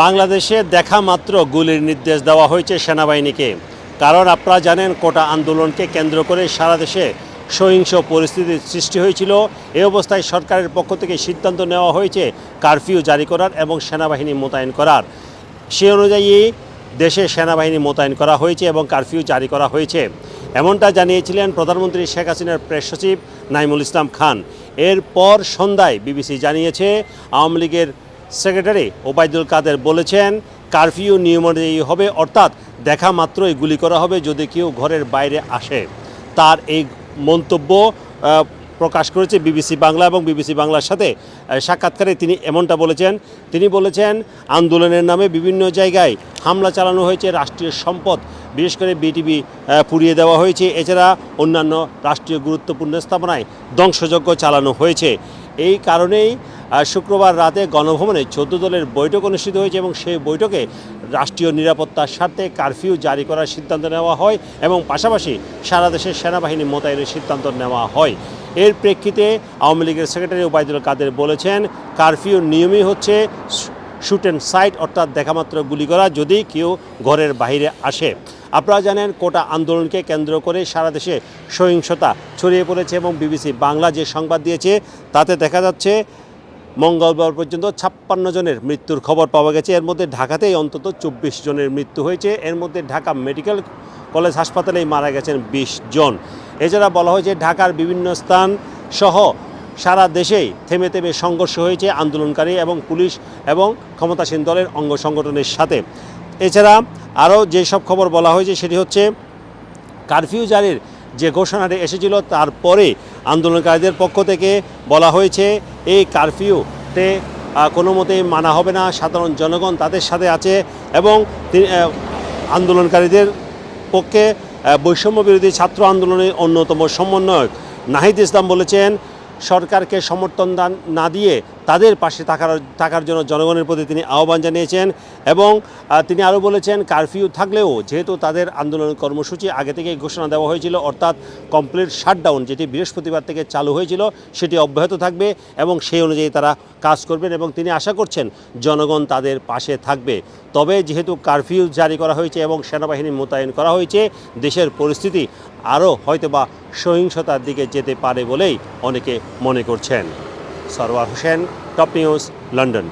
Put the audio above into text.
বাংলাদেশে দেখা মাত্র গুলির নির্দেশ দেওয়া হয়েছে সেনাবাহিনীকে। কারণ আপনারা জানেন, কোটা আন্দোলনকে কেন্দ্র করে সারা দেশে সহিংস পরিস্থিতির সৃষ্টি হয়েছিল। এ অবস্থায় সরকারের পক্ষ থেকে সিদ্ধান্ত নেওয়া হয়েছে কারফিউ জারি করার এবং সেনাবাহিনী মোতায়েন করার। সে অনুযায়ী দেশে সেনাবাহিনী মোতায়েন করা হয়েছে এবং কারফিউ জারি করা হয়েছে। এমনটা জানিয়েছিলেন প্রধানমন্ত্রী শেখ হাসিনার প্রেস সচিব নাইমুল ইসলাম খান। এরপর সন্ধ্যায় বিবিসি জানিয়েছে, আওয়ামী লীগের সেক্রেটারি ওবায়দুল কাদের বলেছেন, কারফিউ নিয়ম অনুযায়ী হবে, অর্থাৎ দেখা মাত্রই গুলি করা হবে যদি কেউ ঘরের বাইরে আসে। তার এই মন্তব্য প্রকাশ করেছে বিবিসি বাংলা এবং বিবিসি বাংলার সাথে সাক্ষাৎকারে তিনি এমনটা বলেছেন। তিনি বলেছেন, আন্দোলনের নামে বিভিন্ন জায়গায় হামলা চালানো হয়েছে, রাষ্ট্রীয় সম্পদ, বিশেষ করে বিটিভি পুড়িয়ে দেওয়া হয়েছে। এছাড়া অন্যান্য রাষ্ট্রীয় গুরুত্বপূর্ণ স্থাপনায় ধ্বংসযজ্ঞ চালানো হয়েছে। এই কারণেই শুক্রবার রাতে গণভবনে চোদ্দ দলের বৈঠক অনুষ্ঠিত হয়েছে এবং সেই বৈঠকে রাষ্ট্রীয় নিরাপত্তার স্বার্থে কারফিউ জারি করার সিদ্ধান্ত নেওয়া হয় এবং পাশাপাশি সারা দেশে সেনাবাহিনী মোতায়েনের সিদ্ধান্ত নেওয়া হয়। এর প্রেক্ষিতে আওয়ামী লীগের সেক্রেটারি ওবায়দুল কাদের বলেছেন, কারফিউ নিয়মই হচ্ছে শুট অ্যান্ড সাইট, অর্থাৎ দেখামাত্র গুলি করা যদি কেউ ঘরের বাইরে আসে। আপনারা জানেন, কোটা আন্দোলনকে কেন্দ্র করে সারা দেশে সহিংসতা ছড়িয়ে পড়েছে এবং বিবিসি বাংলা যে সংবাদ দিয়েছে, তাতে দেখা যাচ্ছে মঙ্গলবার পর্যন্ত ছাপ্পান্ন জনের মৃত্যুর খবর পাওয়া গেছে। এর মধ্যে ঢাকাতেই অন্তত চব্বিশ জনের মৃত্যু হয়েছে। এর মধ্যে ঢাকা মেডিকেল কলেজ হাসপাতালেই মারা গেছেন বিশ জন। এছাড়া বলা হয়েছে ঢাকার বিভিন্ন স্থান সহ সারা দেশেই থেমে থেমে সংঘর্ষ হয়েছে আন্দোলনকারী এবং পুলিশ এবং ক্ষমতাসীন দলের অঙ্গ সংগঠনের সাথে। এছাড়া আরও যেসব খবর বলা হয়েছে সেটি হচ্ছে, কারফিউ জারির যে ঘোষণাটি এসেছিল, তারপরে আন্দোলনকারীদের পক্ষ থেকে বলা হয়েছে, এই কারফিউতে কোনো মতেই মানা হবে না, সাধারণ জনগণ তাদের সাথে আছে এবং আন্দোলনকারীদের পক্ষে বৈষম্য বিরোধী ছাত্র আন্দোলনের অন্যতম সমন্বয়ক নাহিদ ইসলাম বলেছেন সরকারকে সমর্থন দান না দিয়ে তাদের পাশে থাকার থাকার জন্য জনগণের প্রতি তিনি আহ্বান জানিয়েছেন এবং তিনি আরও বলেছেন, কারফিউ থাকলেও যেহেতু তাদের আন্দোলন কর্মসূচি আগে থেকেই ঘোষণা দেওয়া হয়েছিল, অর্থাৎ কমপ্লিট শাটডাউন যেটি বৃহস্পতিবার থেকে চালু হয়েছিল, সেটি অব্যাহত থাকবে এবং সেই অনুযায়ী তারা কাজ করবেন। এবং তিনি আশা করছেন, জনগণ তাদের পাশে থাকবে। তবে যেহেতু কারফিউ জারি করা হয়েছে এবং সেনাবাহিনী মোতায়েন করা হয়েছে, দেশের পরিস্থিতি আরও হয়তোবা সহিংসতার দিকে যেতে পারে বলেই অনেকে মনে করছেন। Sarwar Hossain, top news, London.